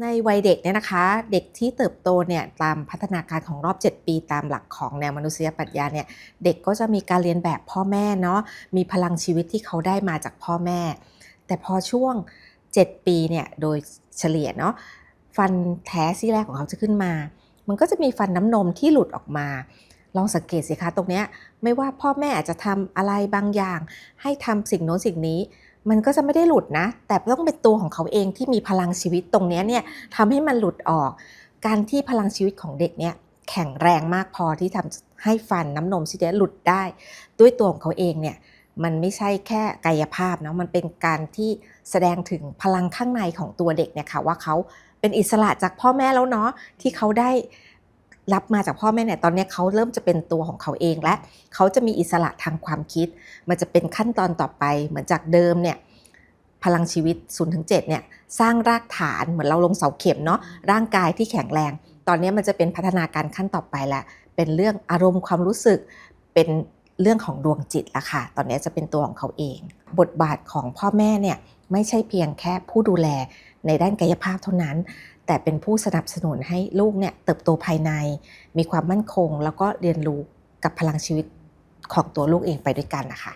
ในวัยเด็กเนี่ยนะคะ เด็กที่เติบโตเนี่ยตามพัฒนาการของรอบ 7 ปีตามหลักของแนวมนุษยปรัชญาเนี่ยเด็กก็จะมีการเรียนแบบพ่อแม่เนาะมีพลังชีวิตที่เขาได้มาจากพ่อแม่ แต่พอช่วง 7 ปีเนี่ยโดยเฉลี่ยเนาะฟันแท้ซี่แรกของเขาจะขึ้นมา มันก็จะมีฟันน้ำนมที่หลุดออกมา ลองสังเกตสิคะตรงเนี้ยไม่ว่าพ่อแม่อาจจะทำอะไรบางอย่าง ให้ทำสิ่งโน้นสิ่งนี้ มันก็จะไม่ได้หลุดนะ แต่ต้องเป็นตัวของเขาเองที่มีพลังชีวิตตรงนี้เนี่ยทำให้มันหลุดออก การที่พลังชีวิตของเด็กเนี่ยแข็งแรงมากพอที่ทำให้ฟันน้ำนมซี่เนี้ยหลุดได้ ด้วยตัวของเขาเองเนี่ยมันไม่ใช่แค่กายภาพนะมันเป็นการที่แสดงถึงพลังข้างในของตัวเด็กเนี่ยค่ะว่าเขาเป็นอิสระจากพ่อแม่แล้วเนาะที่เขาได้ รับมาจากพ่อแม่เนี่ยตอนนี้เขาเริ่มจะเป็นตัวของเขาเองและเขาจะมีอิสระทางความคิด มันจะเป็นขั้นตอนต่อไป เหมือนจากเดิมเนี่ยพลังชีวิต0ูนถึงเเนี่ยสร้างรากฐานเหมือนเราลงเสาเข็มเนาะร่างกายที่แข็งแรง ตอนนี้มันจะเป็นพัฒนาการขั้นต่อไปแล้วเป็นเรื่องอารมณ์ความรู้สึกเป็นเรื่องของดวงจิตละค่ะ ตอนนี้จะเป็นตัวของเขาเอง บทบาทของพ่อแม่เนี่ยไม่ใช่เพียงแค่ผู้ดูแล ในด้านกายภาพเท่านั้น แต่เป็นผู้สนับสนุนให้ลูกเนี่ยเติบโตภายใน มีความมั่นคง แล้วก็เรียนรู้กับพลังชีวิตของตัวลูกเองไปด้วยกันนะคะ